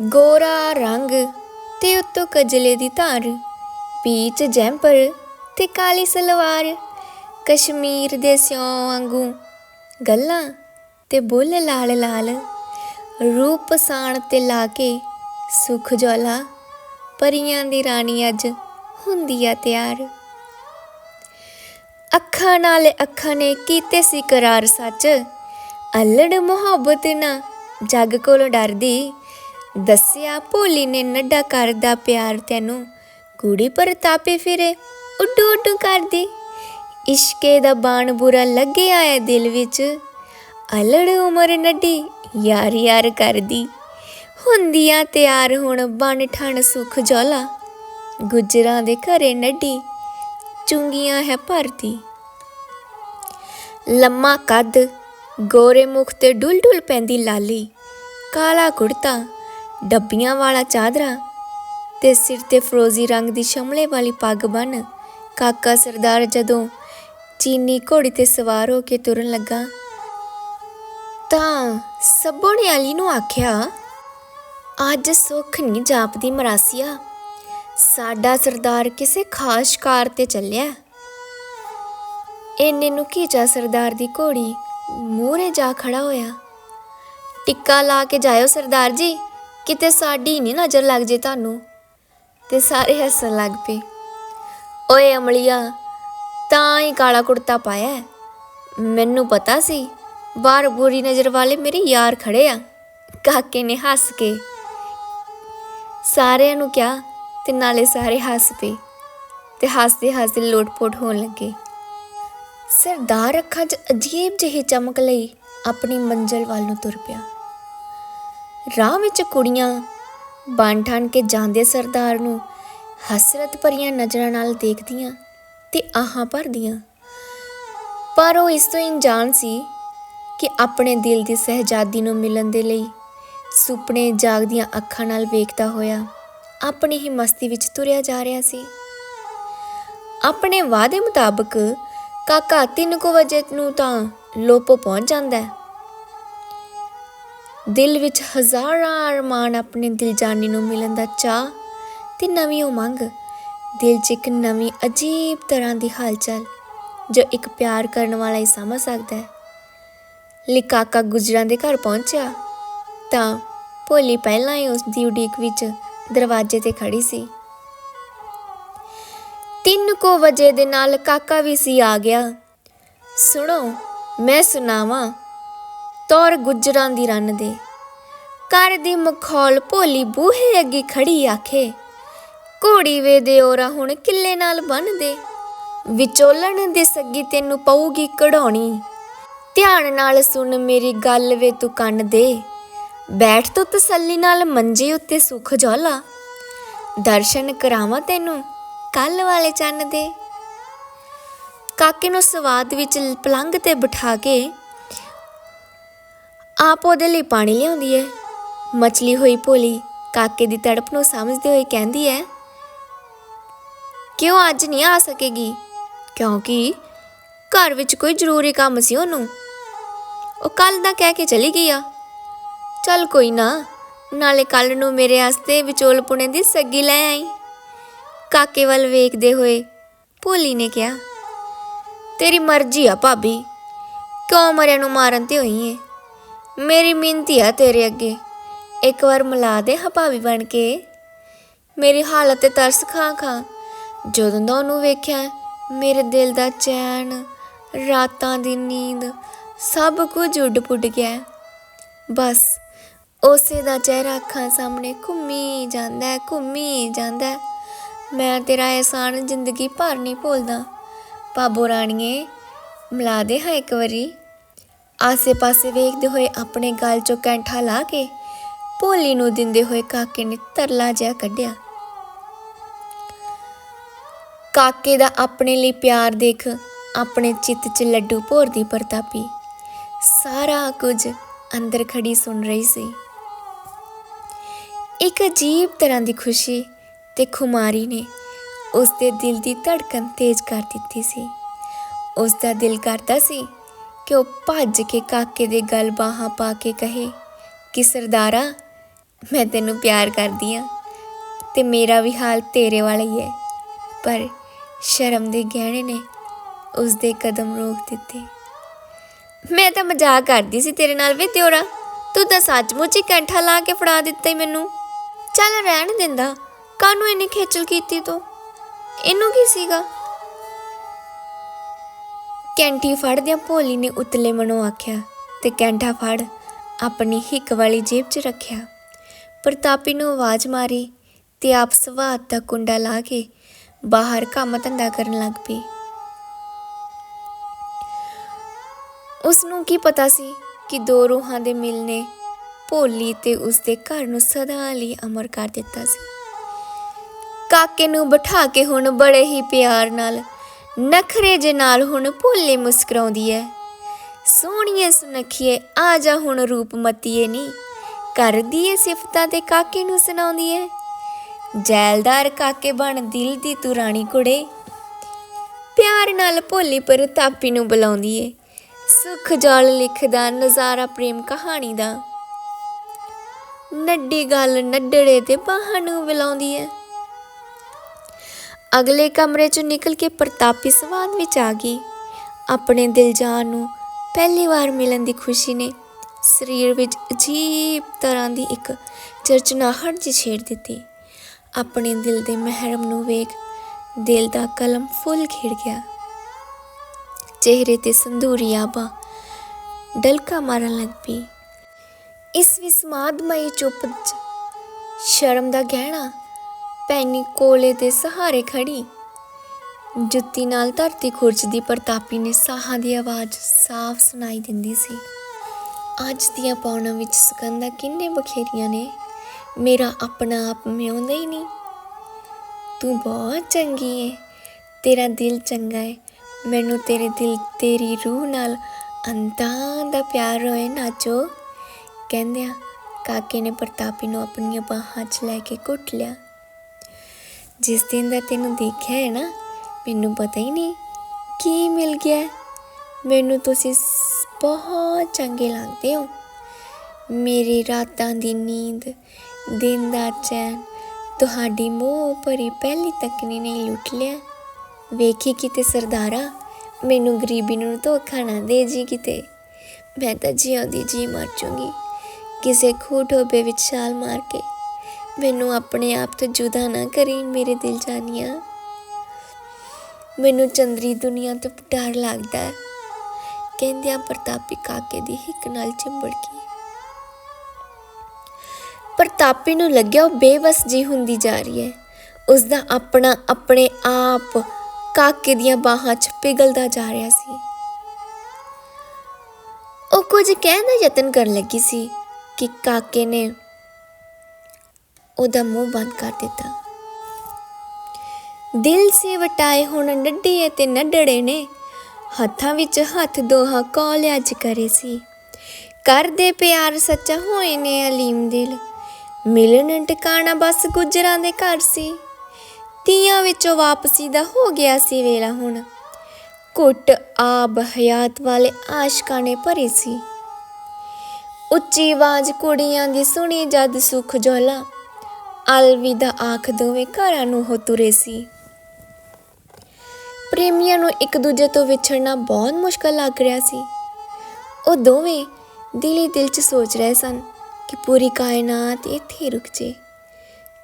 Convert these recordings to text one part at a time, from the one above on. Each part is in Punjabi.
ਗੋਰਾ ਰੰਗ ਤੇ ਉੱਤੋਂ ਕਜਲੇ ਦੀ ਧਾਰ, ਪੀਚ ਜੈਂਪਰ ਤੇ ਕਾਲੀ ਸਲਵਾਰ, ਕਸ਼ਮੀਰ ਦੇ ਸਿਉਂ ਵਾਂਗੂ ਗੱਲਾਂ ਤੇ ਬੁੱਲ ਲਾਲ ਲਾਲ, ਰੂਪ ਸਾਣ ਤੇ ਲਾ ਕੇ ਸੁਖ ਜੋਲਾ, ਪਰੀਆਂ ਦੀ ਰਾਣੀ ਅੱਜ ਹੁੰਦੀ ਆ ਤਿਆਰ। ਅੱਖਾਂ ਨਾਲ ਅੱਖਾਂ ਨੇ ਕੀਤੇ ਸੀ ਕਰਾਰ ਸੱਚ, ਅਲੜ ਮੁਹੱਬਤ ਨਾ ਜੱਗ ਕੋਲੋਂ ਡਰਦੀ ਦੱਸਿਆ ਭੋਲੀ ਨੇ ਨੱਡਾ ਕਰਦਾ ਪਿਆਰ ਤੈਨੂੰ। ਕੁੜੀ ਪ੍ਰਤਾਪੇ ਫਿਰੇ, ਉੱਡੂ ਉੱਡੂ ਕਰਦੀ। ਇਸ਼ਕੇ ਦਾ ਬਾਣ ਬੁਰਾ ਲੱਗਿਆ ਹੈ ਦਿਲ ਵਿੱਚ। ਅਲੜ ਉਮਰ ਨੱਡੀ, ਯਾਰ ਯਾਰ ਕਰਦੀ। ਹੁੰਦੀਆਂ ਤਿਆਰ ਹੁਣ ਬਣ ਠਣ ਸੁਖ ਜੋਲਾ। ਗੁਜਰਾਂ ਦੇ ਘਰੇ ਨੱਡੀ, ਚੁੰਗੀਆਂ ਹੈ ਭਰਦੀ। ਲੰਮਾ ਕੱਦ, ਗੋਰੇ ਮੁਖ ਤੇ ਡੁੱਲ ਡੁੱਲ ਪੈਂਦੀ ਲਾਲੀ। ਕਾਲਾ ਕੁੜਤਾ ਡੱਬੀਆਂ ਵਾਲਾ ਚਾਦਰਾ ਤੇ ਸਿਰ ਤੇ ਫਰੋਜ਼ੀ ਰੰਗ ਦੀ ਸ਼ਮਲੇ ਵਾਲੀ ਪੱਗ ਬੰਨ ਕਾਕਾ ਸਰਦਾਰ ਜਦੋਂ ਚੀਨੀ ਘੋੜੀ ਤੇ ਸਵਾਰ ਹੋ ਕੇ ਤੁਰਨ ਲੱਗਾ, ਤਾਂ ਸੱਬੋ ਨੇ ਅਲੀ ਨੂੰ ਆਖਿਆ, ਅੱਜ ਸੁੱਖ ਨਹੀਂ ਜਾਪਦੀ ਮਰਾਸੀਆ, ਸਾਡਾ ਸਰਦਾਰ ਕਿਸੇ ਖਾਸ ਕਾਰ ਤੇ ਚੱਲਿਆ। ਇੰਨੇ ਨੂੰ ਕੀਚਾ ਸਰਦਾਰ ਦੀ ਘੋੜੀ ਮੂਹਰੇ ਜਾ ਖੜਾ ਹੋਇਆ। ਟਿੱਕਾ ਲਾ ਕੇ ਜਾਇਓ ਸਰਦਾਰ ਜੀ। ਕਿਤੇ ਸਾਡੀ ਨਹੀਂ ਨਜ਼ਰ ਲੱਗ ਜੇ ਤੁਹਾਨੂੰ ਤੇ ਸਾਰੇ ਹੱਸਣ ਲੱਗ ਪਏ। ਓਏ ਅਮਲੀਆ, ਤਾਂ ਹੀ ਕਾਲਾ ਕੁੜਤਾ ਪਾਇਆ ਮੈਨੂੰ ਪਤਾ ਸੀ, ਬਾਹਰ ਬੁਰੀ ਨਜ਼ਰ ਵਾਲੇ ਮੇਰੇ ਯਾਰ ਖੜੇ ਆ, ਕਾਕੇ ਨੇ ਹੱਸ ਕੇ। ਸਾਰਿਆਂ ਨੂੰ ਕਿਹਾ ਤੇ ਨਾਲੇ ਸਾਰੇ ਹੱਸ ਪਏ ਤੇ ਹੱਸਦੇ ਹੱਸਦੇ ਲੋਟਪੋਟ ਹੋਣ ਲੱਗੇ। ਸਰਦਾਰ ਅੱਖਾਂ 'ਚ ਅਜੀਬ ਜਿਹੀ ਚਮਕ ਲਈ ਆਪਣੀ ਮੰਜ਼ਲ ਵੱਲ ਨੂੰ ਤੁਰ ਪਿਆ। ਰਾਹ ਵਿੱਚ ਕੁੜੀਆਂ ਬਣ ਠਣ ਕੇ ਜਾਂਦੇ ਸਰਦਾਰ ਨੂੰ ਹਸਰਤ ਭਰੀਆਂ ਨਜ਼ਰਾਂ ਨਾਲ ਦੇਖਦੀਆਂ ਤੇ ਆਹਾਂ ਭਰਦੀਆਂ। ਪਰ ਉਹ ਇਸ ਤੋਂ ਅਣਜਾਣ ਸੀ ਕਿ ਆਪਣੇ ਦਿਲ ਦੀ ਸਹਿਜਾਦੀ ਨੂੰ ਮਿਲਣ ਦੇ ਲਈ ਸੁਪਨੇ ਜਾਗਦੀਆਂ ਅੱਖਾਂ ਨਾਲ ਵੇਖਦਾ ਹੋਇਆ ਆਪਣੀ ਹੀ ਮਸਤੀ ਵਿੱਚ ਤੁਰਿਆ ਜਾ ਰਿਹਾ ਸੀ। ਆਪਣੇ ਵਾਅਦੇ ਮੁਤਾਬਕ ਕਾਕਾ 3:00 ਵਜੇ ਨੂੰ ਤਾਂ ਲੋਪੋ ਪਹੁੰਚ ਜਾਂਦਾ ਹੈ। ਦਿਲ ਵਿੱਚ ਹਜ਼ਾਰਾਂ ਅਰਮਾਨ ਆਪਣੇ ਦਿਲ ਜਾਨੀ ਨੂੰ ਮਿਲਣ ਦਾ ਚਾਹ ਤੇ ਨਵੀਂ ਉਮੰਗ ਦਿਲ 'ਚ ਇੱਕ ਨਵੀਂ ਅਜੀਬ ਤਰ੍ਹਾਂ ਦੀ ਹਲਚਲ ਜੋ ਇੱਕ ਪਿਆਰ ਕਰਨ ਵਾਲਾ ਹੀ ਸਮਝ ਸਕਦਾ ਹੈ। ਲਈ ਕਾਕਾ ਗੁਜਰਾਂ ਦੇ ਘਰ ਪਹੁੰਚਿਆ ਤਾਂ ਭੋਲੀ ਪਹਿਲਾਂ ਹੀ ਉਸ ਦੀ ਉਡੀਕ ਵਿੱਚ ਦਰਵਾਜ਼ੇ ਤੇ ਖੜੀ ਸੀ। ਤਿੰਨ ਕੋ ਵਜੇ ਦੇ ਨਾਲ ਕਾਕਾ ਵੀ ਸੀ ਆ ਗਿਆ। ਸੁਣੋ, ਮੈਂ ਸੁਣਾਵਾਂ ਤੌਰ ਗੁੱਜਰਾਂ ਦੀ ਰੰਨ ਦੇ। ਘਰ ਦੀ ਮਖੌਲ ਭੋਲੀ ਬੂਹੇ ਅੱਗੇ ਖੜੀ ਆਖੇ, ਘੋੜੀ ਵੇ ਦੇ ਔਰਾ ਹੁਣ ਕਿੱਲੇ ਨਾਲ ਬੰਨ ਦੇ। ਵਿਚੋਲਣ ਦੇ ਸੱਗੀ ਤੈਨੂੰ ਪਊਗੀ ਕਢਾਉਣੀ। ਧਿਆਨ ਨਾਲ ਸੁਣ ਮੇਰੀ ਗੱਲ ਵੇ ਤੂੰ ਕੰਨ ਦੇ। ਬੈਠ ਤੂੰ ਤਸੱਲੀ ਨਾਲ ਮੰਜੇ ਉੱਤੇ ਸੁਖ ਜੋਲਾ। ਦਰਸ਼ਨ ਕਰਾਵਾਂ ਤੈਨੂੰ ਕੱਲ ਵਾਲੇ ਚੰਨ ਦੇ। ਕਾਕੇ ਨੂੰ ਸਵਾਦ ਵਿੱਚ ਪਲੰਗ ਤੇ ਬਿਠਾ ਕੇ ਆਪ ਉਹਦੇ ਲਈ ਪਾਣੀ ਲਿਆਉਂਦੀ ਹੈ ਮਛਲੀ ਹੋਈ ਭੋਲੀ ਕਾਕੇ ਦੀ ਤੜਪ ਨੂੰ ਸਮਝਦੇ ਹੋਏ ਕਹਿੰਦੀ ਹੈ ਕਿ ਉਹ ਅੱਜ ਨਹੀਂ ਆ ਸਕੇਗੀ? ਕਿਉਂਕਿ ਘਰ ਵਿੱਚ ਕੋਈ ਜ਼ਰੂਰੀ ਕੰਮ ਸੀ ਉਹਨੂੰ। ਉਹ ਕੱਲ ਦਾ ਕਹਿ ਕੇ ਚਲੀ ਗਈ ਆ। ਚੱਲ ਕੋਈ ਨਾ, ਨਾਲੇ ਕੱਲ ਨੂੰ ਮੇਰੇ ਵਾਸਤੇ ਵਿਚੋਲ ਪੁਣੇ ਦੀ ਸੱਗੀ ਲੈ ਆਈ। ਕਾਕੇ ਵੱਲ ਵੇਖਦੇ ਹੋਏ ਭੋਲੀ ਨੇ ਕਿਹਾ, ਤੇਰੀ ਮਰਜ਼ੀ ਆ ਭਾਬੀ, ਕਿਉਂ ਮਰਿਆ ਨੂੰ ਮਾਰਨ ਤੇ ਹੋਈ ਏ? ਮੇਰੀ ਮਿਹਨਤੀ ਆ ਤੇਰੇ ਅੱਗੇ। ਇੱਕ ਵਾਰ ਮਿਲਾ ਦੇ ਹਾਂ ਭਾਬੀ ਬਣ ਕੇ। ਮੇਰੀ ਹਾਲਤ ਤੇ ਤਰਸ ਖਾਂ ਖਾਂ। ਜਦੋਂ ਦਾ ਉਹਨੂੰ ਵੇਖਿਆ, ਮੇਰੇ ਦਿਲ ਦਾ ਚੈਨ, ਰਾਤਾਂ ਦੀ ਨੀਂਦ, ਸਭ ਕੁਝ ਉੱਡ ਪੁੱਡ ਗਿਆ। ਬਸ ਉਸੇ ਦਾ ਚਿਹਰਾ ਅੱਖਾਂ ਸਾਹਮਣੇ ਘੁੰਮੀ ਜਾਂਦਾ ਘੁੰਮੀ ਜਾਂਦਾ। ਮੈਂ ਤੇਰਾ ਇਹਸਾਨ ਜ਼ਿੰਦਗੀ ਭਰ ਨਹੀਂ ਭੁੱਲਦਾ। ਬਾਬੋ ਰਾਣੀਏ, ਮਿਲਾ ਦੇ ਹਾਂ ਇੱਕ ਵਾਰੀ। ਆਸੇ-ਪਾਸੇ ਵੇਖਦੇ ਹੋਏ ਆਪਣੇ ਗਲ ਚੋਂ ਕੈਂਠਾ ਲਾ ਕੇ ਭੋਲੀ ਨੂੰ ਦਿੰਦੇ ਹੋਏ ਕਾਕੇ ਨੇ ਤਰਲਾ ਜਿਹਾ ਕੱਢਿਆ। ਕਾਕੇ ਦਾ ਆਪਣੇ ਲਈ ਪਿਆਰ ਦੇਖ ਆਪਣੇ ਚਿੱਤ 'ਚ ਲੱਡੂ ਭੋਰਦੀ ਪ੍ਰਤਾਪੀ। ਸਾਰਾ ਕੁਝ ਅੰਦਰ ਖੜੀ ਸੁਣ ਰਹੀ ਸੀ। ਇੱਕ ਅਜੀਬ ਤਰ੍ਹਾਂ ਦੀ ਖੁਸ਼ੀ ਤੇ ਖੁਮਾਰੀ ਨੇ ਉਸ ਦੇ ਦਿਲ ਦੀ ਧੜਕਨ ਤੇਜ਼ ਕਰ ਦਿੱਤੀ ਸੀ। ਉਸ ਦਾ ਦਿਲ ਕਰਦਾ ਸੀ ਕਿ ਉਹ ਭੱਜ ਕੇ ਕਾਕੇ ਦੇ ਗਲ ਬਾਹਾਂ ਪਾ ਕੇ ਕਹੇ ਕਿ ਸਰਦਾਰਾ, ਮੈਂ ਤੈਨੂੰ ਪਿਆਰ ਕਰਦੀ ਆ ਤੇ ਮੇਰਾ ਵੀ ਹਾਲ ਤੇਰੇ ਵਾਲਾ ਹੀ ਹੈ। ਪਰ ਸ਼ਰਮ ਦੇ ਗਹਿਣੇ ਨੇ ਉਸ ਦੇ ਕਦਮ ਰੋਕ ਦਿੱਤੇ। ਮੈਂ ਤਾਂ ਮਜ਼ਾਕ ਕਰਦੀ ਸੀ ਤੇਰੇ ਨਾਲ ਵੇ ਤਿਉਰਾ ਤੂੰ ਤਾਂ ਸੱਚਮੁੱਚ ਹੀ ਕੈਂਠਾ ਲਾ ਕੇ ਫੜਾ ਦਿੱਤਾ ਮੈਨੂੰ। ਚੱਲ ਰਹਿਣ ਦਿੰਦਾ ਕਾਨੂੰ ਇੰਨੀ ਖੇਚਲ ਕੀਤੀ ਤੂੰ? ਇਹਨੂੰ ਕੀ ਸੀਗਾ? ਕੈਂਠੀ ਫੜਦਿਆਂ ਭੋਲੀ ਨੇ ਉਤਲੇ ਮਨੋਂ ਆਖਿਆ, ਤੇ ਕੈਂਠਾ ਫੜ, ਆਪਣੀ ਹਿੱਕ ਵਾਲੀ ਜੇਬ 'ਚ ਰੱਖਿਆ। ਪ੍ਰਤਾਪੀ ਨੂੰ ਆਵਾਜ਼ ਮਾਰੀ ਤੇ ਆਪ ਸਵਾਤ ਦਾ ਕੁੰਡਾ ਲਾ ਕੇ ਬਾਹਰ ਕੰਮ ਧੰਦਾ ਕਰਨ ਲੱਗ ਪਈ। ਉਸ ਨੂੰ ਕੀ ਪਤਾ ਸੀ ਕਿ ਦੋ ਰੂਹਾਂ ਦੇ ਮਿਲ ਨੇ, ਭੋਲੀ ਤੇ ਉਸ ਦੇ ਘਰ ਨੂੰ ਸਦਾ ਲਈ ਅਮਰ ਕਰ ਦਿੱਤਾ ਸੀ। ਕਾਕੇ ਨੂੰ ਬਿਠਾ ਕੇ ਹੁਣ ਬੜੇ ਹੀ ਪਿਆਰ ਨਾਲ ਨਖਰੇ ਜੇ ਨਾਲ ਹੁਣ ਭੋਲੇ ਮੁਸਕਰਾਉਂਦੀ ਐ। ਸੋਹਣੀਏ ਸੁਨੱਖੀਏ, ਆ ਜਾ ਹੁਣ ਰੂਪਮਤੀਏ ਨੀ। ਕਰਦੀ ਏ ਸਿਫਤਾਂ ਤੇ ਕਾਕੇ ਨੂੰ ਸੁਣਾਉਂਦੀ ਐ। ਜੈਲਦਾਰ ਕਾਕੇ ਬਣ ਦਿਲ ਦੀ ਤੂੰ ਰਾਣੀ ਕੁੜੇ। ਪਿਆਰ ਨਾਲ ਭੋਲੀ ਪਰ ਤਾਪੀ ਨੂੰ ਬੁਲਾਉਂਦੀ ਏ। ਸੁਖ ਜਾਲ ਲਿਖਦਾ, ਨਜ਼ਾਰਾ ਪ੍ਰੇਮ ਕਹਾਣੀ ਦਾ। ਨੱਡੀ ਗੱਲ ਨੱਡੜੇ ਤੇ ਬਾਹਾਂ ਨੂੰ ਬੁਲਾਉਂਦੀ ਏ ਅਗਲੇ ਕਮਰੇ ਚੋਂ ਨਿਕਲ ਕੇ ਪ੍ਰਤਾਪੀ ਸਵਾਦ ਵਿੱਚ ਆ ਗਈ। ਆਪਣੇ ਦਿਲਜਾਨ ਨੂੰ ਪਹਿਲੀ ਵਾਰ ਮਿਲਣ ਦੀ ਖੁਸ਼ੀ ਨੇ ਸਰੀਰ ਵਿੱਚ ਅਜੀਬ ਤਰ੍ਹਾਂ ਦੀ ਇੱਕ ਚਰਚਨਾਹਟ ਜਿਹੀ ਛੇੜ ਦਿੱਤੀ। ਆਪਣੇ ਦਿਲ ਦੇ ਮਹਿਰਮ ਨੂੰ ਵੇਖ ਦਿਲ ਦਾ ਕਲਮ ਫੁੱਲ ਖਿੜ ਗਿਆ। ਚਿਹਰੇ ਤੇ ਸੰਧੂਰੀ ਆਬਾ ਡਲਕਾ ਮਾਰਨ ਲੱਗ ਪਈ। ਇਸ ਵਿਸਮਾਦਮਈ ਚੁੱਪ 'ਚ ਸ਼ਰਮ ਦਾ ਗਹਿਣਾ ਪੈਨੀ ਕੋਲੇ ਦੇ ਸਹਾਰੇ ਖੜੀ। ਜੁੱਤੀ ਨਾਲ ਧਰਤੀ ਖੁਰਚਦੀ ਪ੍ਰਤਾਪੀ ਨੇ ਸਾਹਾਂ ਦੀ ਆਵਾਜ਼ ਸਾਫ਼ ਸੁਣਾਈ ਦਿੰਦੀ ਸੀ। ਅੱਜ ਦੀਆਂ ਪੌਣਾਂ ਵਿੱਚ ਸੁਗੰਧਾ ਕਿੰਨੇ ਬਖੇਰੀਆਂ ਨੇ। ਮੇਰਾ ਆਪਣਾ ਆਪ ਮਿਉਂਦਾ ਹੀ ਨਹੀਂ। ਤੂੰ ਬਹੁਤ ਚੰਗੀ ਏ। ਤੇਰਾ ਦਿਲ ਚੰਗਾ ਏ। ਮੈਨੂੰ ਤੇਰੇ ਦਿਲ, ਤੇਰੀ ਰੂਹ ਨਾਲ ਅੰਤਾਂ ਦਾ ਪਿਆਰ ਹੋਏ, ਨਾਚੋ। ਕਹਿੰਦਿਆਂ ਕਾਕੇ ਨੇ ਪ੍ਰਤਾਪੀ ਨੂੰ ਆਪਣੀਆਂ ਬਾਹਾਂ 'ਚ ਲੈ ਕੇ ਘੁੱਟ ਲਿਆ। ਜਿਸ ਦਿਨ ਦਾ ਤੈਨੂੰ ਦੇਖਿਆ ਹੈ ਨਾ, ਮੈਨੂੰ ਪਤਾ ਹੀ ਨਹੀਂ ਕੀ ਮਿਲ ਗਿਆ। ਮੈਨੂੰ ਤੁਸੀਂ ਬਹੁਤ ਚੰਗੇ ਲੱਗਦੇ ਹੋ। ਮੇਰੀ ਰਾਤਾਂ ਦੀ ਨੀਂਦ, ਦਿਨ ਦਾ ਚੈਨ, ਤੁਹਾਡੀ ਮੋਹ ਭਰੀ ਪਹਿਲੀ ਤੱਕਨੀ ਨੇ ਲੁੱਟ ਲਿਆ। ਵੇਖੀ ਕਿਤੇ ਸਰਦਾਰਾ, ਮੈਨੂੰ ਗਰੀਬੀ ਨੂੰ ਧੋਖਾ ਨਾ ਦੇ ਜੀ ਕਿਤੇ। ਮੈਂ ਤਾਂ ਜਿਉਂਦੀ ਜੀ ਮਰ ਜਾਊਂਗੀ ਕਿਸੇ ਖੂਹ ਟੋਬੇ ਵਿੱਚ ਛਾਲ ਮਾਰ ਕੇ ਮੈਨੂੰ ਆਪਣੇ ਆਪ ਤੋਂ ਜੁਦਾ ਨਾ ਕਰੀ ਮੇਰੇ ਦਿਲ ਜਾਨੀਆਂ। ਮੈਨੂੰ ਚੰਦਰੀ ਦੁਨੀਆ ਤੋਂ ਡਰ ਲੱਗਦਾ ਹੈ। ਕਹਿੰਦਿਆਂ ਪ੍ਰਤਾਪੀ ਕਾਕੇ ਦੀ ਹਿੱਕ ਨਾਲ ਚਿੰਬੜ ਗਈ। ਪ੍ਰਤਾਪੀ ਨੂੰ ਲੱਗਿਆ ਉਹ ਬੇਵਸ ਜੀ ਹੁੰਦੀ ਜਾ ਰਹੀ ਹੈ। ਉਸ ਦਾ ਆਪਣਾ ਆਪਣੇ ਆਪ ਕਾਕੇ ਦੀਆਂ ਬਾਹਾਂ 'ਚ ਪਿਘਲਦਾ ਜਾ ਰਿਹਾ ਸੀ। ਉਹ ਕੁਝ ਕਹਿਣ ਦਾ ਯਤਨ ਕਰਨ ਲੱਗੀ ਸੀ ਕਿ ਕਾਕੇ ਨੇ ਉਹਦਾ ਮੂੰਹ ਬੰਦ ਕਰ ਦਿੱਤਾ। ਦਿਲ ਸੇ ਵਟਾਏ ਹੁਣ ਨੱਡੇ ਤੇ ਨੱਡੜੇ ਨੇ। ਹੱਥਾਂ ਵਿੱਚ ਹੱਥ ਦੋਹਾ ਕੋਲ ਅੱਜ ਕਰੇ ਸੀ। ਕਰਦੇ ਪਿਆਰ ਸੱਚਾ ਹੋਏ ਨੇ ਅਲੀਮ ਦਿਲ। ਮਿਲਣ ਟਿਕਾਣਾ ਬਸ ਗੁਜਰਾਂ ਦੇ ਘਰ ਸੀ। ਤੀਆਂ ਵਿੱਚੋਂ ਵਾਪਸੀ ਦਾ ਹੋ ਗਿਆ ਸੀ ਵੇਲਾ ਹੁਣ। ਘੁੱਟ ਆਬ ਹਯਾਤ ਵਾਲੇ ਆਸ਼ਕਾਂ ਨੇ ਭਰੇ ਸੀ। ਉੱਚੀ ਆਵਾਜ਼ ਕੁੜੀਆਂ ਦੀ ਸੁਣੀ ਜਦ ਸੁਖ ਜੋਲਾ। ਅਲਵਿਦਾ ਆਖ ਦੋਵੇਂ ਘਰਾਂ ਨੂੰ ਹੋ ਤੁਰੇ ਸੀ। ਪ੍ਰੇਮੀਆਂ ਨੂੰ ਇੱਕ ਦੂਜੇ ਤੋਂ ਵਿਛੜਨਾ ਬਹੁਤ ਮੁਸ਼ਕਲ ਲੱਗ ਰਿਹਾ ਸੀ। ਉਹ ਦੋਵੇਂ ਦਿਲ ਹੀ ਦਿਲ 'ਚ ਸੋਚ ਰਹੇ ਸਨ ਕਿ ਪੂਰੀ ਕਾਇਨਾਤ ਇੱਥੇ ਰੁਕ ਜੇ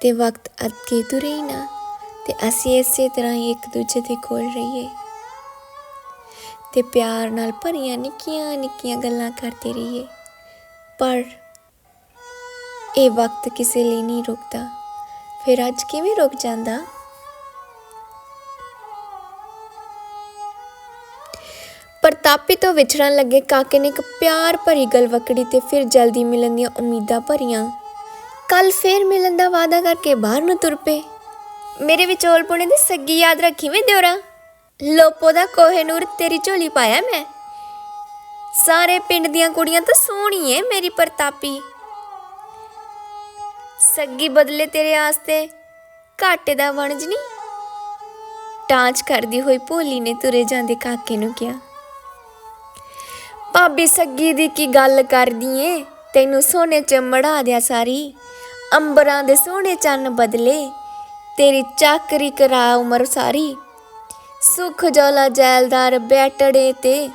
ਤੇ ਵਕਤ ਅੱਗੇ ਤੁਰੇ ਹੀ ਨਾ ਤੇ ਅਸੀਂ ਇਸੇ ਤਰ੍ਹਾਂ ਹੀ ਇੱਕ ਦੂਜੇ ਦੇ ਕੋਲ ਰਹੀਏ। ਤੇ ਪਿਆਰ ਨਾਲ ਭਰੀਆਂ ਨਿੱਕੀਆਂ ਨਿੱਕੀਆਂ ਗੱਲਾਂ ਕਰਦੇ ਰਹੀਏ। ਪਰ ਇਹ ਵਕਤ ਕਿਸੇ ਲਈ ਨਹੀਂ ਰੁਕਦਾ। ਫਿਰ ਅੱਜ ਕਿਵੇਂ ਰੁਕ ਜਾਂਦਾ? ਪ੍ਰਤਾਪੀ ਤੋਂ ਵਿਛੜਨ ਲੱਗੇ ਕਾਕੇ ਨੇ ਇੱਕ ਪਿਆਰ ਭਰੀ ਗਲਵਕੜੀ ਤੇ ਫਿਰ ਜਲਦੀ ਮਿਲਣ ਦੀਆਂ ਉਮੀਦਾਂ ਭਰੀਆਂ। ਕੱਲ ਫੇਰ ਮਿਲਣ ਦਾ ਵਾਅਦਾ ਕਰਕੇ ਬਾਹਰ ਨੂੰ ਤੁਰ ਪਏ। ਮੇਰੇ ਵਿਚੋਲ ਪੁਣੇ ਦੀ ਸੱਗੀ ਯਾਦ ਰੱਖੀ ਵੇ ਦਿਉਰਾ ਲੋਪੋ ਦਾ ਕੋਹੇ ਨੂਰ ਤੇਰੀ ਝੋਲੀ ਪਾਇਆ ਮੈਂ। ਸਾਰੇ ਪਿੰਡ ਦੀਆਂ ਕੁੜੀਆਂ ਤਾਂ ਸੋਹਣੀ ਏ ਮੇਰੀ ਪ੍ਰਤਾਪੀ। ਸੱਗੀ ਬਦਲੇ ਤੇਰੇ ਆਸਤੇ ਘਾਟੇ ਦਾ ਵਣਜ ਨਹੀਂ ਟਾਂਚ ਕਰਦੀ ਹੋਈ ਭੋਲੀ ਨੇ ਤੁਰੇ ਜਾਂਦੇ ਕਾਕੇ ਨੂੰ ਕਿਹਾ। ਭਾਬੀ ਸੱਗੀ ਦੀ ਕੀ ਗੱਲ ਕਰਦੀ ਏ? ਤੈਨੂੰ ਸੋਨੇ ਚ ਮੜਾ ਦਿਆ ਸਾਰੀ। ਅੰਬਰਾਂ ਦੇ ਸੋਹਣੇ ਚੰਨ ਬਦਲੇ। ਤੇਰੀ ਚਾਕਰੀ ਕਰਾ ਉਮਰ ਸਾਰੀ। ਸੁਖ ਜੋਲਾ ਜੈਲਦਾਰ ਬੈਟੜੇ ਤੇ।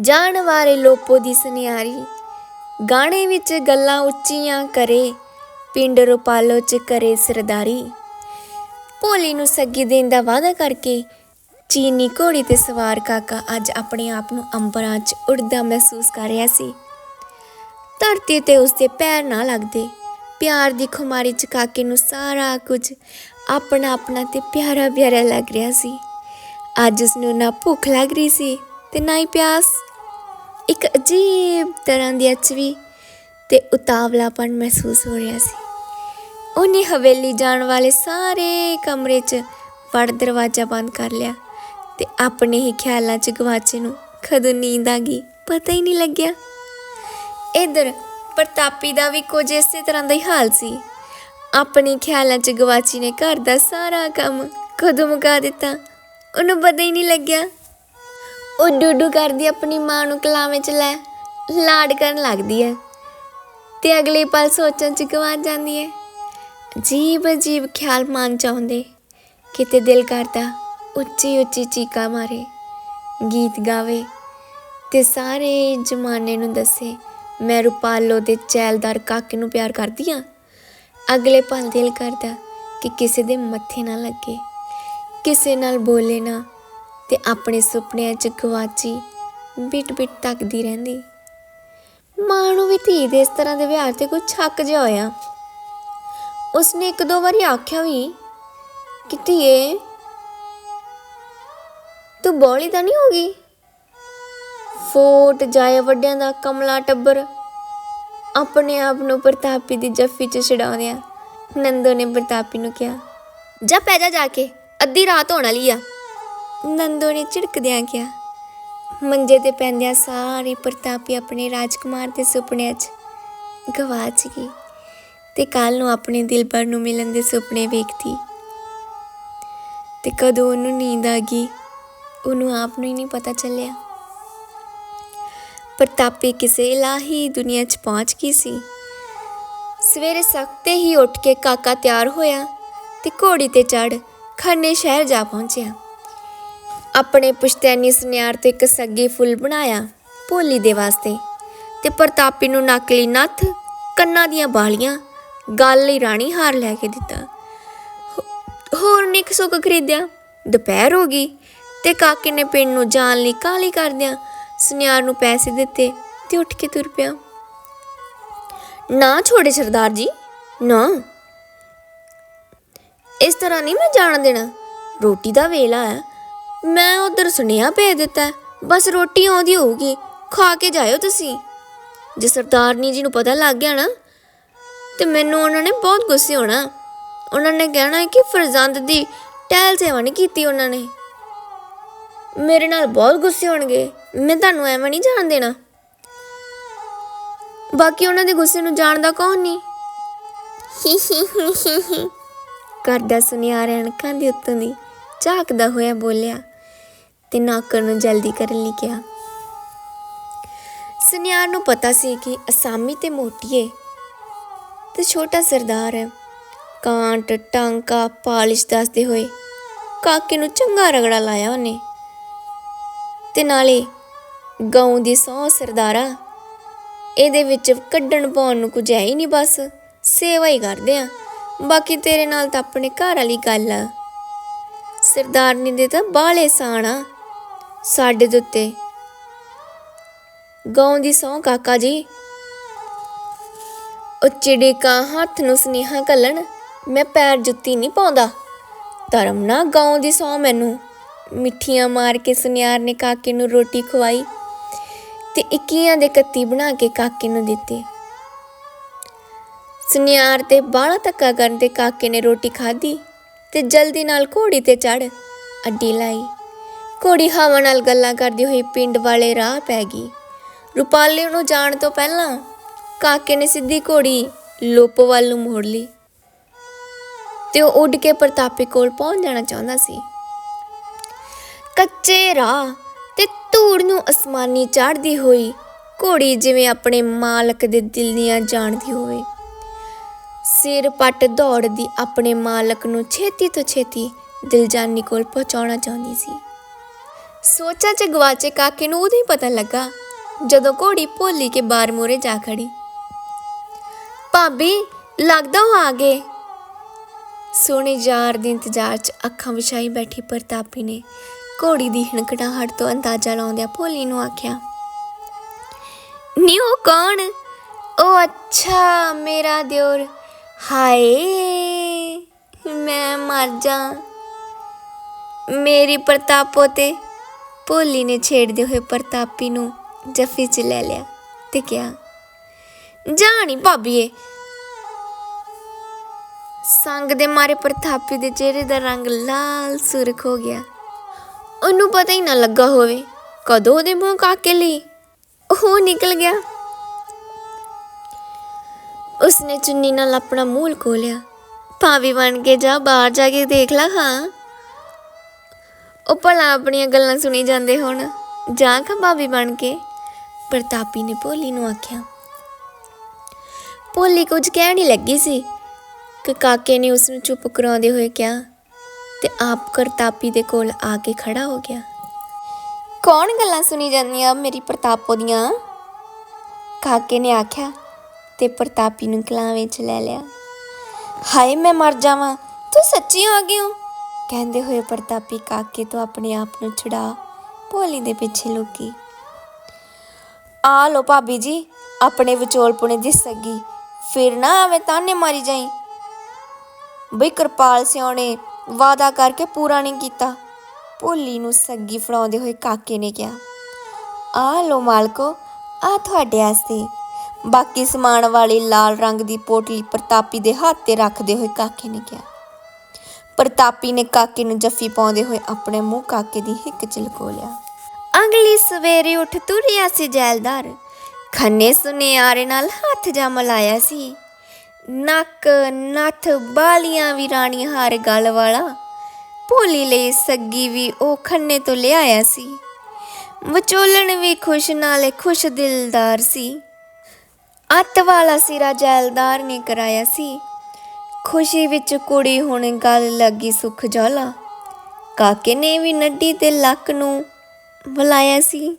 ਜਾਣ ਵਾਲੇ ਲੋਪੋ ਦੀ ਸੁਨਿਆਰੀ। ਗਾਣੇ ਵਿੱਚ ਗੱਲਾਂ ਉੱਚੀਆਂ ਕਰੇ, ਪਿੰਡ ਰੋਪਾਲੋ ਚ ਕਰੇ ਸਰਦਾਰੀ। ਭੋਲੀ ਨੂੰ ਸੱਗੀ ਦੇਣ ਦਾ ਵਾਅਦਾ ਕਰਕੇ ਚੀਨੀ ਘੋੜੀ ਤੇ ਸਵਾਰ ਕਾਕਾ ਅੱਜ ਆਪਣੇ ਆਪ ਨੂੰ ਅੰਬਰਾਂ 'ਚ ਉੜਦਾ ਮਹਿਸੂਸ ਕਰ ਰਿਹਾ ਸੀ। ਧਰਤੀ ਤੇ ਉਸਦੇ ਪੈਰ ਨਾ ਲੱਗਦੇ, ਪਿਆਰ ਦੀ ਖੁਮਾਰੀ 'ਚ ਕਾਕੇ ਨੂੰ ਸਾਰਾ ਕੁਝ ਆਪਣਾ ਆਪਣਾ ਤੇ ਪਿਆਰਾ ਪਿਆਰਾ ਲੱਗ ਰਿਹਾ ਸੀ। ਅੱਜ ਉਸਨੂੰ ਨਾ ਭੁੱਖ ਲੱਗ ਰਹੀ ਸੀ ਤੇ ਨਾ ਹੀ ਪਿਆਸ ਇੱਕ ਅਜੀਬ ਤਰ੍ਹਾਂ ਦੀ ਅਚਵੀ ਤੇ ਉਤਾਵਲਾਪਨ ਮਹਿਸੂਸ ਹੋ ਰਿਹਾ ਸੀ। ਉਹਨੇ ਹਵੇਲੀ ਜਾਣ ਵਾਲੇ ਸਾਰੇ ਕਮਰੇ 'ਚ ਵੜ ਦਰਵਾਜ਼ਾ ਬੰਦ ਕਰ ਲਿਆ ਤੇ ਆਪਣੇ ਹੀ ਖਿਆਲਾਂ 'ਚ ਗਵਾਚੇ ਨੂੰ ਖਦੋਂ ਨੀਂਦ ਆ ਗਈ, ਪਤਾ ਹੀ ਨਹੀਂ ਲੱਗਿਆ। ਇਧਰ ਪ੍ਰਤਾਪੀ ਦਾ ਵੀ ਕੁਝ ਇਸੇ ਤਰ੍ਹਾਂ ਦਾ ਹੀ ਹਾਲ ਸੀ। ਆਪਣੇ ਖਿਆਲਾਂ 'ਚ ਗਵਾਚੀ ਨੇ ਘਰ ਦਾ ਸਾਰਾ ਕੰਮ ਕਦੋਂ ਮੁਕਾ ਦਿੱਤਾ, ਉਹਨੂੰ ਪਤਾ ਹੀ ਨਹੀਂ ਲੱਗਿਆ। ਉਹ ਡੂਡੂ ਕਰਦੀ ਆਪਣੀ ਮਾਂ ਨੂੰ ਕਲਾਵੇਂ 'ਚ ਲੈ, ਲਾਡ ਕਰਨ ਲੱਗਦੀ ਹੈ ਤੇ ਅਗਲੇ ਪਲ ਸੋਚਣ 'ਚ ਗਵਾ ਜਾਂਦੀ ਹੈ ਅਜੀਬ ਅਜੀਬ ਖਿਆਲ ਮਨ ਚ ਆਉਂਦੇ। ਕਿਤੇ ਦਿਲ ਕਰਦਾ ਉੱਚੀ ਉੱਚੀ ਚੀਕਾ ਮਾਰੇ, ਗੀਤ ਗਾਵੇ। ਤੇ ਸਾਰੇ ਜਮਾਨੇ ਨੂੰ ਦੱਸੇ, ਮੈਂ ਰੁਪਾਲੋ ਦੇ ਚੈਲਦਾਰ ਕਾਕੇ ਨੂੰ ਪਿਆਰ ਕਰਦੀ ਆ। ਅਗਲੇ ਪਲ ਦਿਲ ਕਰਦਾ ਕਿ ਕਿਸੇ ਦੇ ਮੱਥੇ ਨਾ ਲੱਗੇ, ਕਿਸੇ ਨਾਲ ਬੋਲੇ ਨਾ। ਤੇ ਆਪਣੇ ਸੁਪਨਿਆਂ 'ਚ ਗਵਾਚੀ, ਬਿਟ ਬਿਟ ਤੱਕਦੀ ਰਹਿੰਦੀ। ਮਾਂ ਨੂੰ ਵੀ ਧੀ ਦੇ ਇਸ ਤਰ੍ਹਾਂ ਦੇ ਵਿਹਾਰ ਤੇ ਕੋਈ ਛੱਕ ਜਿਹਾ ਹੋਇਆ। ਉਸਨੇ ਇੱਕ ਦੋ ਵਾਰੀ ਆਖਿਆ ਵੀ, ਕਿ ਧੀਏ, ਤੂੰ ਬੋਲੀ ਤਾਂ ਨਹੀਂ ਹੋਗੀ? ਫੋਟ ਜਾਏ ਵੱਡਿਆਂ ਦਾ ਕਮਲਾ ਟੱਬਰ, ਆਪਣੇ ਆਪ ਨੂੰ ਪ੍ਰਤਾਪੀ ਦੀ ਜੱਫੀ ਚ ਛਡਾਉਂਦਿਆਂ ਨੰਦੋ ਨੇ ਪ੍ਰਤਾਪੀ ਨੂੰ ਕਿਹਾ, ਜਾ ਪੈ ਜਾ ਜਾ ਕੇ, ਅੱਧੀ ਰਾਤ ਹੋਣ ਵਾਲੀ ਆ। ਨੰਦੋ ਨੇ ਝਿੜਕਦਿਆਂ ਕਿਹਾ ਮੰਜੇ ਤੇ ਪੈਂਦਿਆਂ ਸਾਰੀ ਪ੍ਰਤਾਪੀ ਆਪਣੇ ਰਾਜਕੁਮਾਰ ਦੇ ਸੁਪਨਿਆਂ 'ਚ ਗਵਾਚ ਗਈ ਤੇ ਕੱਲ ਨੂੰ ਆਪਣੇ ਦਿਲਬਰ ਨੂੰ ਮਿਲਣ ਦੇ ਸੁਪਨੇ ਵੇਖਦੀ ਤੇ ਕਦੋਂ ਉਹਨੂੰ ਨੀਂਦ ਆ ਗਈ ਉਹਨੂੰ ਆਪ ਨੂੰ ਹੀ ਨਹੀਂ ਪਤਾ ਚੱਲਿਆ ਪ੍ਰਤਾਪੀ ਕਿਸੇ ਇਲਾਹੀ ਦੁਨੀਆ 'ਚ ਪਹੁੰਚ ਗਈ ਸੀ ਸਵੇਰੇ ਸਖਤੇ ਹੀ ਉੱਠ ਕੇ ਕਾਕਾ ਤਿਆਰ ਹੋਇਆ ਤੇ ਘੋੜੀ ਤੇ ਚੜ ਖੰਨੇ ਸ਼ਹਿਰ ਜਾ ਪਹੁੰਚਿਆ ਆਪਣੇ ਪੁਸ਼ਤੈਨੀ ਸੁਨਿਆਰ ਤੇ ਇੱਕ ਸੱਗੀ ਫੁੱਲ ਬਣਾਇਆ ਭੋਲੀ ਦੇ ਵਾਸਤੇ ਤੇ ਪ੍ਰਤਾਪੀ ਨੂੰ ਨਕਲੀ ਨੱਥ, ਕੰਨਾਂ ਦੀਆਂ ਬਾਲੀਆਂ, ਗੱਲ ਲਈ ਰਾਣੀ ਹਾਰ ਲੈ ਕੇ ਦਿੱਤਾ। ਹੋ- ਹੋਰ ਨਿਕ ਸੁੱਕ ਖਰੀਦਿਆ, ਦੁਪਹਿਰ ਹੋ ਗਈ ਤੇ ਕਾਕੇ ਨੇ ਪਿੰਡ ਨੂੰ ਜਾਣ ਲਈ ਕਾਲੀ ਕਰਦਿਆਂ ਸੁਨਿਆਰ ਨੂੰ ਪੈਸੇ ਦਿੱਤੇ ਤੇ ਉੱਠ ਕੇ ਤੁਰ ਪਿਆ। ਨਾ ਛੋੜੇ ਸਰਦਾਰ ਜੀ, ਨਾ। ਇਸ ਤਰ੍ਹਾਂ ਨਹੀਂ ਮੈਂ ਜਾਣ ਦੇਣਾ। ਰੋਟੀ ਦਾ ਵੇਲਾ ਹੈ। ਮੈਂ ਉਧਰ ਸੁਨੇਹਾ ਭੇਜ ਦਿੱਤਾ ਹੈ। ਬਸ ਰੋਟੀ ਆਉਂਦੀ ਹੋਊਗੀ। ਖਾ ਕੇ ਜਾਇਓ ਤੁਸੀਂ। ਜੇ ਸਰਦਾਰਨੀ ਜੀ ਨੂੰ ਪਤਾ ਲੱਗ ਗਿਆ ਨਾ ਤੇ ਮੈਨੂੰ ਉਹਨਾਂ ਨੇ ਬਹੁਤ ਗੁੱਸੇ ਹੋਣਾ। ਉਹਨਾਂ ਨੇ ਕਹਿਣਾ ਕਿ ਫਰਜ਼ੰਦ ਦੀ ਟਹਿਲ ਸੇਵਾ ਨਹੀਂ ਕੀਤੀ ਉਹਨਾਂ ਨੇ। ਮੇਰੇ ਨਾਲ ਬਹੁਤ ਗੁੱਸੇ ਹੋਣਗੇ। ਮੈਂ ਤੁਹਾਨੂੰ ਐਵੇਂ ਨਹੀਂ ਜਾਣ ਦੇਣਾ। ਬਾਕੀ ਉਹਨਾਂ ਦੇ ਗੁੱਸੇ ਨੂੰ ਜਾਣਦਾ ਕੌਣ ਨਹੀਂ ਕਰਦਾ ਸੁਨਿਆਰ ਅਣਕਾਂ ਦੀ ਉੱਤੋਂ ਦੀ ਝਾਕਦਾ ਹੋਇਆ ਬੋਲਿਆ ਤੇ ਨੌਕਰ ਨੂੰ ਜਲਦੀ ਕਰਨ ਲਈ ਕਿਹਾ। ਸੁਨਿਆਰ ਨੂੰ ਪਤਾ ਸੀ ਕਿ ਅਸਾਮੀ ਤੇ ਮੋਟੀਏ ਤੇ ਛੋਟਾ ਸਰਦਾਰ ਹੈ। ਕਾਂਟ, ਟਾਂਕਾ, ਪਾਲਿਸ਼ ਦੱਸਦੇ ਹੋਏ ਕਾਕੇ ਨੂੰ ਚੰਗਾ ਰਗੜਾ ਲਾਇਆ ਉਹਨੇ। ਤੇ ਨਾਲੇ ਗਾਉਂ ਦੀ ਸੌ ਸਰਦਾਰਾ, ਇਹਦੇ ਵਿੱਚ ਕੱਢਣ ਪਾਉਣ ਨੂੰ ਕੁਝ ਹੈ ਹੀ ਨਹੀਂ, ਬਸ ਸੇਵਾ ਹੀ ਕਰਦੇ ਆ। ਬਾਕੀ ਤੇਰੇ ਨਾਲ ਤਾਂ ਆਪਣੇ ਘਰ ਵਾਲੀ ਗੱਲ ਆ। ਸਰਦਾਰਨੀ ਦੇ ਤਾਂ ਬਾਲੇ ਸਾਣਾ ਸਾਡੇ ਦੇ ਉੱਤੇ। ਗਾਉਂ ਦੀ ਸੌ ਕਾਕਾ ਜੀ। ਉਹ ਚਿੜੀਕਾ ਹੱਥ ਨੂੰ ਸੁਨੇਹਾ ਕੱਲਣ ਮੈਂ ਪੈਰ ਜੁੱਤੀ ਨਹੀਂ ਪਾਉਂਦਾ। ਧਰਮ ਨਾ ਗਾਉਂ ਦੀ ਸੌ ਮੈਨੂੰ। ਮਿੱਠੀਆਂ ਮਾਰ ਕੇ ਸੁਨਿਆਰ ਨੇ ਕਾਕੇ ਨੂੰ ਰੋਟੀ ਖਵਾਈ ਤੇ ਇੱਕੀਆਂ ਦੇ ਕੱਤੀ ਬਣਾ ਕੇ ਕਾਕੇ ਨੂੰ ਦਿੱਤੇ। ਸੁਨਿਆਰ ਤੇ ਬਾਹਲਾ ਧੱਕਾ ਕਰਨ ਤੇ ਕਾਕੇ ਨੇ ਰੋਟੀ ਖਾਧੀ ਤੇ ਜਲਦੀ ਨਾਲ ਘੋੜੀ ਤੇ ਚੜ ਅੱਡੀ ਲਾਈ। ਘੋੜੀ ਹਵਾ ਨਾਲ ਗੱਲਾਂ ਕਰਦੀ ਹੋਈ ਪਿੰਡ ਵਾਲੇ ਰਾਹ ਪੈ ਗਈ। ਰੁਪਾਲੇ ਨੂੰ ਜਾਣ ਤੋਂ ਪਹਿਲਾਂ ਕਾਕੇ ਨੇ ਸਿੱਧੀ ਘੋੜੀ ਲੋਪ ਵੱਲ ਨੂੰ ਮੋੜ ਲਈ ਤੇ ਉਹ ਉੱਡ ਕੇ ਪ੍ਰਤਾਪੀ ਕੋਲ ਪਹੁੰਚ ਜਾਣਾ ਚਾਹੁੰਦਾ ਸੀ। ਕੱਚੇ ਰਾਹ ਤੇ ਧੂੜ ਨੂੰ ਅਸਮਾਨੀ ਚੜ੍ਹਦੀ ਹੋਈ ਘੋੜੀ ਜਿਵੇਂ ਆਪਣੇ ਮਾਲਕ ਦੇ ਦਿਲ ਦੀਆਂ ਜਾਣਦੀ ਹੋਵੇ। ਸਿਰ ਪੱਟ ਦੌੜਦੀ ਆਪਣੇ ਮਾਲਕ ਨੂੰ ਛੇਤੀ ਤੋਂ ਛੇਤੀ ਦਿਲਜਾਨੀ ਕੋਲ ਪਹੁੰਚਾਉਣਾ ਚਾਹੁੰਦੀ ਸੀ। ਸੋਚਾਂ ਚ ਗਵਾਚੇ ਕਾਕੇ ਨੂੰ ਉਦੋਂ ਹੀ ਪਤਾ ਲੱਗਾ, ਜਦੋਂ ਘੋੜੀ ਭੋਲੀ ਕੇ ਬਾਰ ਮੂਹਰੇ ਜਾ ਖੜੀ। ਭਾਬੀ, ਲੱਗਦਾ ਉਹ ਆ ਗਏ? ਸੋਹਣੇ ਯਾਰ ਦੇ ਇੰਤਜ਼ਾਰ 'ਚ ਅੱਖਾਂ ਵਿਛਾਈ ਬੈਠੀ ਪ੍ਰਤਾਪੀ ਨੇ ਘੋੜੀ ਦੀ ਹਣਕੜਾਹਟ ਤੋਂ ਅੰਦਾਜ਼ਾ ਲਾਉਂਦਿਆਂ ਭੋਲੀ ਨੂੰ ਆਖਿਆ ਨੀ ਉਹ ਕੌਣ? ਉਹ ਅੱਛਾ, ਮੇਰਾ ਦਿਓਰ। ਹਾਏ, ਮੈਂ ਮਰ ਜਾ। ਮੇਰੀ ਪ੍ਰਤਾਪੋ ਤੇ ਭੋਲੀ ਨੇ ਛੇੜਦੇ ਹੋਏ ਪ੍ਰਤਾਪੀ ਨੂੰ ਜੱਫੀ 'ਚ ਲੈ ਲਿਆ ਤੇ ਕਿਹਾ, ਜਾਣੀ ਭਾਬੀਏ, ਸੰਗ ਦੇ ਮਾਰੇ ਪ੍ਰਤਾਪੀ ਦੇ ਚਿਹਰੇ ਦਾ ਰੰਗ ਲਾਲ ਸੁਰਖ ਹੋ ਗਿਆ। ਉਹਨੂੰ ਪਤਾ ਹੀ ਨਾ ਲੱਗਾ ਹੋਵੇ ਕਦੋਂ ਉਹਦੇ ਮੂੰਹ ਕਾਕੇ ਲਈ ਉਹ ਨਿਕਲ ਗਿਆ। ਉਸਨੇ ਚੁੰਨੀ ਨਾਲ ਆਪਣਾ ਮੂਲ ਖੋਲਿਆ ਭਾਵੇਂ ਬਣ ਕੇ ਜਾ ਬਾਹਰ ਜਾ ਕੇ ਦੇਖ ਲਾ, ਹਾਂ। ਉਹ ਭਲਾ ਆਪਣੀਆਂ ਗੱਲਾਂ ਸੁਣੀ ਜਾਂਦੇ ਹੋਣ। ਜਾਂ ਖਾ ਭਾਵੇਂ ਬਣ ਕੇ। ਪ੍ਰਤਾਪੀ ਨੇ ਭੋਲੀ ਨੂੰ ਆਖਿਆ, ਭੋਲੀ ਕੁਝ ਕਹਿਣ ਹੀ ਲੱਗੀ ਸੀ। ਕਿ ਕਾਕੇ ਨੇ ਉਸ ਨੂੰ ਚੁੱਪ ਕਰਾਉਂਦੇ ਹੋਏ ਕਿਹਾ, ਤੇ ਆਪ ਕਰਤਾਪੀ ਦੇ ਕੋਲ ਆ ਕੇ ਖੜਾ ਹੋ ਗਿਆ। ਕੌਣ ਗੱਲਾਂ ਸੁਣੀ ਜਾਂਦੀਆਂ ਮੇਰੀ ਪ੍ਰਤਾਪੋ ਦੀਆਂ? ਕਾਕੇ ਨੇ ਆਖਿਆ, ਤੇ ਪ੍ਰਤਾਪੀ ਨੂੰ ਕਲਾਂ ਵਿੱਚ ਲੈ ਲਿਆ, ਹਾਏ ਮੈਂ ਮਰ ਜਾਵਾਂ, ਤੂੰ ਸੱਚੀ ਆ ਗਈ ਹੋ ਕਹਿੰਦੇ ਹੋਏ ਪ੍ਰਤਾਪੀ ਕਾਕੇ ਤੋਂ ਆਪਣੇ ਆਪ ਨੂੰ ਛੁਡਾ, ਭੋਲੀ ਦੇ ਪਿੱਛੇ ਲੁਕੀ। ਆ ਲੋ ਭਾਬੀ ਜੀ, ਆਪਣੇ ਵਿਚੋਲਪੁਣੇ ਦੀ ਸੱਗੀ ਫਿਰ ਨਾ ਆਵੇ ਤਾਨੇ ਮਾਰੀ ਜਾਈ। ਬਈ ਕਿਰਪਾਲ ਸਿਉ ਨੇ ਵਾਦਾ ਕਰਕੇ ਪੂਰਾ ਨਹੀਂ ਕੀਤਾ। ਭੋਲੀ ਨੂੰ ਸੱਗੀ ਫੜਾਉਂਦੇ ਹੋਏ ਕਾਕੇ ਨੇ ਕਿਹਾ, ਆ ਲੋ ਮਾਲਕੋ, ਆ ਤੁਹਾਡੇ ਵਾਸਤੇ ਬਾਕੀ ਸਮਾਨ ਵਾਲੀ ਲਾਲ ਰੰਗ ਦੀ ਪੋਟਲੀ ਪ੍ਰਤਾਪੀ ਦੇ ਹੱਥ ਤੇ ਰੱਖਦੇ ਹੋਏ ਕਾਕੇ ਨੇ ਕਿਹਾ ਪ੍ਰਤਾਪੀ ਨੇ ਕਾਕੇ ਨੂੰ ਜੱਫੀ ਪਾਉਂਦੇ ਹੋਏ ਆਪਣੇ ਮੂੰਹ ਕਾਕੇ ਦੀ ਹਿੱਕ ਚ ਲਕੋ ਲਿਆ। ਅਗਲੀ ਸਵੇਰੇ ਉੱਠ ਤੁਰਿਆ ਸੀ ਜੈਲਦਾਰ। ਖੰਨੇ ਸੁਨਿਆਰੇ ਨਾਲ ਹੱਥ ਜਾ ਮਲਾਇਆ ਸੀ। ਨੱਕ ਨੱਥ ਬਾਲੀਆਂ ਵੀ ਰਾਣੀ ਹਾਰ ਗਲ ਵਾਲਾ। ਭੋਲੀ ਲਈ ਸੱਗੀ ਵੀ ਉਹ ਖੰਨੇ ਤੋਂ ਲਿਆਇਆ ਸੀ। ਵਿਚੋਲਣ ਵੀ ਖੁਸ਼, ਨਾਲੇ ਖੁਸ਼ ਦਿਲਦਾਰ ਸੀ। ਅੱਤ ਵਾਲਾ ਸਿਰਾ ਜੈਲਦਾਰ ਨੇ ਕਰਾਇਆ ਸੀ। ਖੁਸ਼ੀ ਵਿੱਚ ਕੁੜੀ ਹੁਣ ਗੱਲ ਲੱਗੀ ਸੁਖ ਜੋਲਾ। ਕਾਕੇ ਨੇ ਵੀ ਨੱਡੀ ਤੇ ਲੱਕ ਨੂੰ ਬੁਲਾਇਆ ਸੀ।